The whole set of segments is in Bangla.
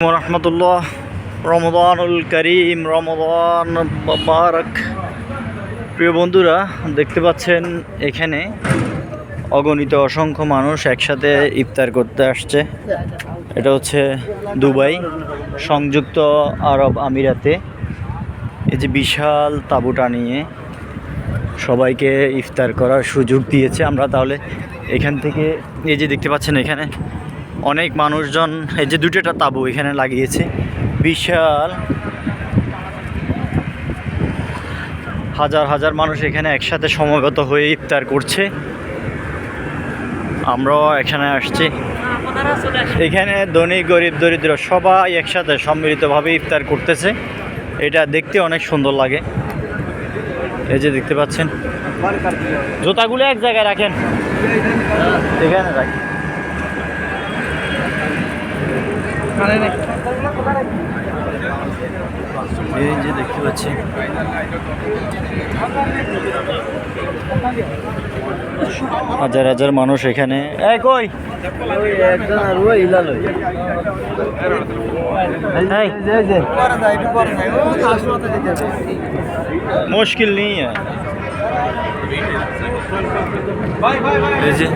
রহমতুল্লাহ রমদানুল করিম রমদান বাবারক প্রিয় বন্ধুরা, দেখতে পাচ্ছেন এখানে অগণিত অসংখ্য মানুষ একসাথে ইফতার করতে আসছে। এটা হচ্ছে দুবাই, সংযুক্ত আরব আমিরাতে। এই যে বিশাল তাঁবুটা নিয়ে সবাইকে ইফতার করার সুযোগ দিয়েছে। আমরা তাহলে এখান থেকে এই যে দেখতে পাচ্ছেন এখানে অনেক মানুষজন, এই যে দুটোটা তাঁবু এখানে লাগিয়েছে। বিশাল। হাজার হাজার মানুষ এখানে একসাথে সমবেত হয়ে ইফতার করছে। আমরাও এখানে আসছি। এখানে ধনী, গরিব, দরিদ্র সবাই একসাথে সম্মিলিতভাবে ইফতার করতেছে। এটা দেখতে অনেক সুন্দর লাগে। এই যে দেখতে পাচ্ছেন। জুতাগুলো এক জায়গায় রাখেন। এখানে রাখেন এই যে দেখতে পাচ্ছি। হাজার হাজার মানুষ এখানে। কই? মুশকিল নেই এই যে।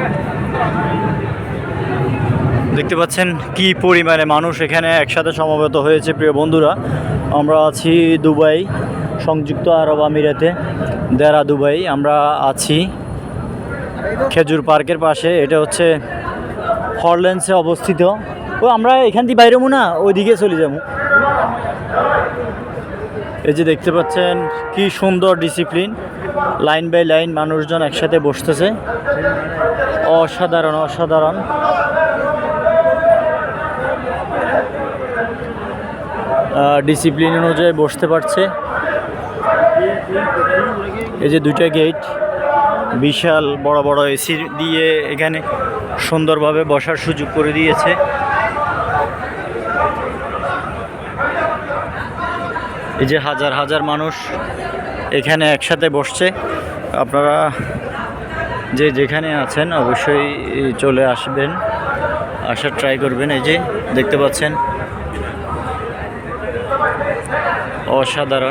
দেখতে পাচ্ছেন কি পরিমাণে মানুষ এখানে একসাথে সমবেত হয়েছে, প্রিয় বন্ধুরা। আমরা আছি দুবাই, সংযুক্ত আরব আমিরাতে, দেরা দুবাই। আমরা আছি খেজুর পার্কের পাশে, এটা হচ্ছে হরল্যান্ডসে অবস্থিত। ও, আমরা এখান থেকে বাইরে না, ওইদিকে চলে যাব। এই যে দেখতে পাচ্ছেন কি সুন্দর ডিসিপ্লিন লাইন বাই লাইন মানুষজন একসাথে বসতেছে। অসাধারণ অসাধারণ। ডিসিপ্লিন অনুযায়ী বসতে পারছে। এই যে দুইটা গেট বিশাল বড় বড় এসি দিয়ে এখানে সুন্দরভাবে বসার সুযোগ করে দিয়েছে। এই যে হাজার হাজার মানুষ এখানে একসাথে বসছে। আপনারা যে যেখানে আছেন অবশ্যই চলে আসবেন, আসার ট্রাই করবেন। এই যে দেখতে পাচ্ছেন অসাধারণ।